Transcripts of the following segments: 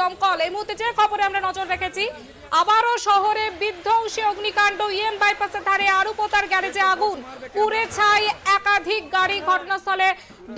দমকল। এই মুহূর্তে যে খবরে আমরা নজর রেখেছি, আবারও শহরে বিধ্বংসী অগ্নিকাণ্ড ইএম বাইপাসের ধারে আরু পোতার গ্যারেজে আগুন। পুড়ে ছাই একাধিক গাড়ি ঘটনাস্থলে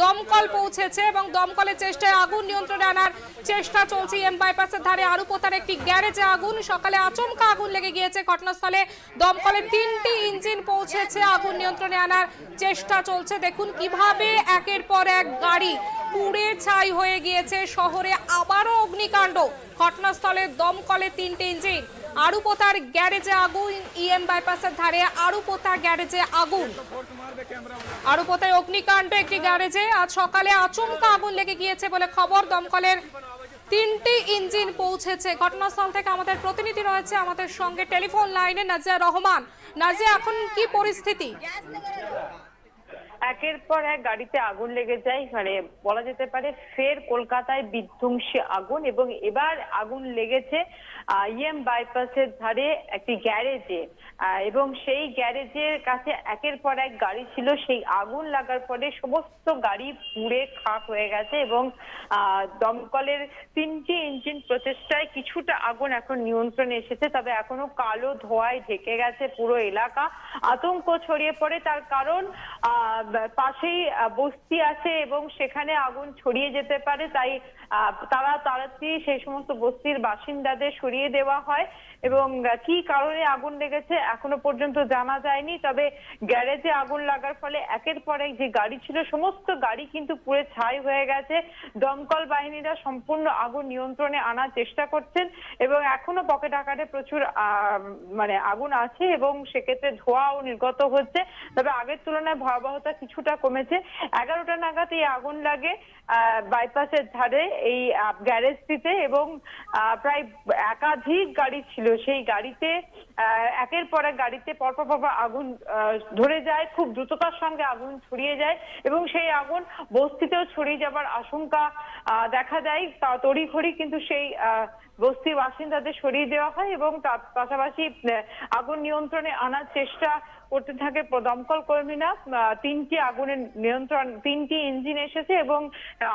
দমকল পৌঁছেছে এবং দমকলের চেষ্টায় আগুন নিয়ন্ত্রণে আনার চেষ্টা চলছে ইএম বাইপাসের ধারে আরু পোতার একটি গ্যারেজে আগুন। সকালে আচমকা আগুন লেগে গিয়েছে ঘটনাস্থলে। দমকলের তিনটি ইঞ্জিন পৌঁছেছে, আগুন নিয়ন্ত্রণে আনার চেষ্টা চলছে। দেখুন কীভাবে একের পর এক গাড়ি পুড়ে ছাই হয়ে গিয়েছে শহরে আবারও অগ্নিকাণ্ড। ঘটনাস্থলে দমকলে তিনটে ইঞ্জিন। আরুপোতার গ্যারেজে আগুন, ইএম বাইপাসের ধারে আরুপোতা গ্যারেজে আগুন। আরুপোতায় অগ্নিকাণ্ড একটি গ্যারেজে। আজ সকালে আচমকা আগুন লেগে গিয়েছে বলে খবর দমকলের। তিনটি ইঞ্জিন পৌঁছেছে। ঘটনাস্থল থেকে আমাদের প্রতিনিধি রয়েছে আমাদের সঙ্গে টেলিফোন লাইনে নাজিয়া রহমান। নাজিয়া, এখন কি পরিস্থিতি? একের পর এক গাড়িতে আগুন লেগে যায় মানে বলা যেতে পারে ফের কলকাতায় বিধ্বংসী আগুন এবং এবার আগুন লেগেছে ইএম বাইপাসের ধারে একটি গ্যারেজে। এবং সেই গ্যারেজের কাছে একের পর এক গাড়ি ছিল সেই আগুন লাগার পরে সমস্ত গাড়ি পুড়ে খাক হয়ে গেছে এবং দমকলের তিনটি ইঞ্জিন প্রচেষ্টায় কিছুটা আগুন এখন নিয়ন্ত্রণে এসেছে তবে এখনও কালো ধোঁয়ায় ঢেকে গেছে পুরো এলাকা। আতঙ্ক ছড়িয়ে পড়ে তার কারণ আহ, পাশেই বস্তি আছে এবং সেখানে আগুন ছড়িয়ে যেতে পারে, তাই তারা তাড়াতাড়ি সেই সমস্ত বস্তির বাসিন্দাদের সরিয়ে দেওয়া হয় এবং কি কারণে আগুন লেগেছে এখনও পর্যন্ত জানা যায়নি, তবে গ্যারেজে আগুন লাগার ফলে একের পর এক যে গাড়ি ছিল, সমস্ত গাড়ি কিন্তু পুড়ে ছাই হয়ে গেছে। দমকল বাহিনীরা সম্পূর্ণ আগুন নিয়ন্ত্রণে আনার চেষ্টা করছেন এবং এখনও পকেট আকারে প্রচুর মানে আগুন আছে এবং সেক্ষেত্রে ধোঁয়াও নির্গত হচ্ছে। তবে আগের তুলনায় ভয়াবহতা কিছুটা কমেছে। এগারোটা নাগাদ এই আগুন লাগে বাইপাসের ধারে এই গ্যারেজটিতে এবং প্রায় একাধিক গাড়ি ছিল। সেই গাড়িতে একের পর এক গাড়িতে পরপর পরপর আগুন ধরে যায়, খুব দ্রুততার সঙ্গে আগুন ছড়িয়ে যায় এবং সেই আগুন বস্তিতেও ছড়িয়ে যাবার আশঙ্কা দেখা দেয়। তড়িঘড়ি কিন্তু সেই বস্তির বাসিন্দাদের সরিয়ে দেওয়া হয় এবং তার পাশাপাশি আগুন নিয়ন্ত্রণে আনার চেষ্টা করতে থাকে দমকল কর্মীরা তিনটি আগুনের নিয়ন্ত্রণ, তিনটি ইঞ্জিন এসেছে এবং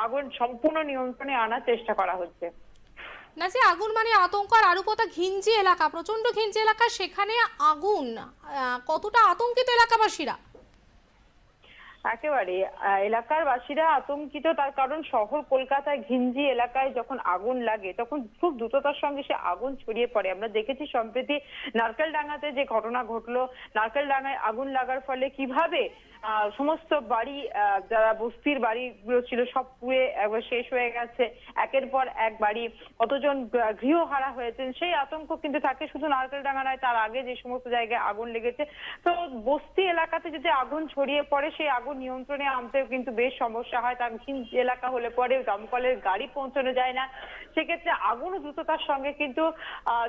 আগুন সম্পূর্ণ নিয়ন্ত্রণে আনার চেষ্টা করা হচ্ছে। নাজি আগুন মানে আতঙ্ক আর আরুপোতা ঘিঞ্জি এলাকা প্রচণ্ড ঘিঞ্জি এলাকা, সেখানে আগুন কতটা আতঙ্কিত এলাকাবাসীরা? একেবারে এলাকার বাসীরা আতঙ্কিত, তার কারণ শহর কলকাতায় ঘিঞ্জি এলাকায় যখন আগুন লাগে, তখন খুব দ্রুততার সঙ্গে সে আগুন ছড়িয়ে পড়ে। আমরা দেখেছি সম্প্রতি নারকেল ডাঙ্গাতে যে ঘটনা ঘটলো, নারকেলডাঙ্গায় আগুন লাগার ফলে কীভাবে সমস্ত বাড়ি যারা বস্তির বাড়িগুলো ছিল সব পুড়ে একবার শেষ হয়ে গেছে। একের পর এক বাড়ি, কতজন গৃহ- গৃহহারা হয়েছেন, সেই আতঙ্ক কিন্তু থাকে শুধু নারকেলডাঙ্গা নয় তার আগে যে সমস্ত জায়গায় আগুন লেগেছে। তো বস্তি এলাকাতে যদি আগুন ছড়িয়ে পড়ে, সেই আগুন নিয়ন্ত্রণে আনতেও কিন্তু বেশ সমস্যা হয়। ঘিঞ্জি এলাকা হলে পরে দমকলের গাড়ি পৌঁছানো যায় না। সেক্ষেত্রে আগুন দ্রুততার সঙ্গে কিন্তু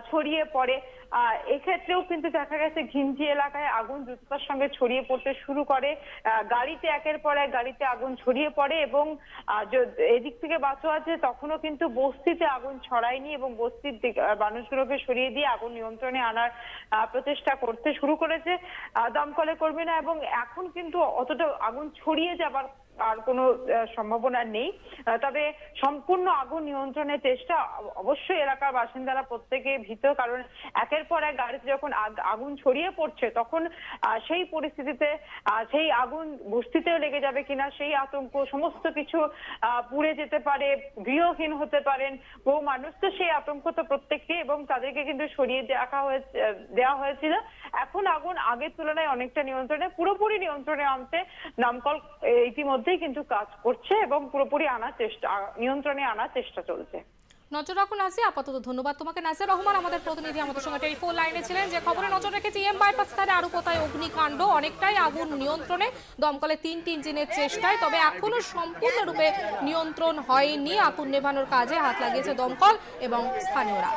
ছড়িয়ে পড়ে। এক্ষেত্রেও কিন্তু দেখা গেছে ঘিঞ্জি এলাকায় আগুন দ্রুততার সঙ্গে ছড়িয়ে পড়তে শুরু করে। গাড়িতে একের পর এক গাড়িতে আগুন ছড়িয়ে পড়ে এবং এদিক থেকে বাঁচো আছে, তখনও কিন্তু বস্তিতে আগুন ছড়ায়নি এবং বস্তির মানুষগুলোকে সরিয়ে দিয়ে আগুন নিয়ন্ত্রণে আনার প্রচেষ্টা করতে শুরু করেছে দমকলের কর্মীরা। এবং এখন কিন্তু অতটা আগুন ছড়িয়ে যাবার আর কোনো সম্ভাবনা নেই। তবে সম্পূর্ণ আগুন নিয়ন্ত্রণের চেষ্টা অবশ্যই এলাকার বাসিন্দারা প্রত্যেকে ভীত কারণ একের পর এক গাড়িতে যখন আগুন ছড়িয়ে পড়ছে তখন সেই পরিস্থিতিতে সেই আগুন বস্তিতেও লেগে যাবে কিনা সেই আতঙ্ক সমস্ত কিছু পুড়ে যেতে পারে গৃহহীন হতে পারেন বহু মানুষ। তো সেই আতঙ্ক তো প্রত্যেককে এবং তাদেরকে কিন্তু সরিয়ে দেখা হয়েছে দেওয়া হয়েছিল। এখন আগুন আগের তুলনায় অনেকটা নিয়ন্ত্রণে পুরোপুরি নিয়ন্ত্রণে আনতে নামকল আহ, ইতিমধ্যেই কিন্তু কাজ করছে এবং পুরোপুরি আনার চেষ্টা, নিয়ন্ত্রণে আনার চেষ্টা চলছে। নজর রাখুন আজি আপাতত ধন্যবাদ তোমাকে। নাজির রহমান, আমাদের প্রতিনিধি, আমাদের সঙ্গে টেলিফোন লাইনে ছিলেন। যে খবরে নজর রেখেছি, এম বাইপাস ধারে আরও কোথায়? অগ্নিকাণ্ড, অনেকটাই আগুন নিয়ন্ত্রণে, দমকলে তিনটি ইঞ্জিনের চেষ্টায়, তবে এখনও সম্পূর্ণরূপে নিয়ন্ত্রণ হয়নি। আগুন নেভানোর কাজে হাত লাগিয়েছে দমকল এবং স্থানীয়রা।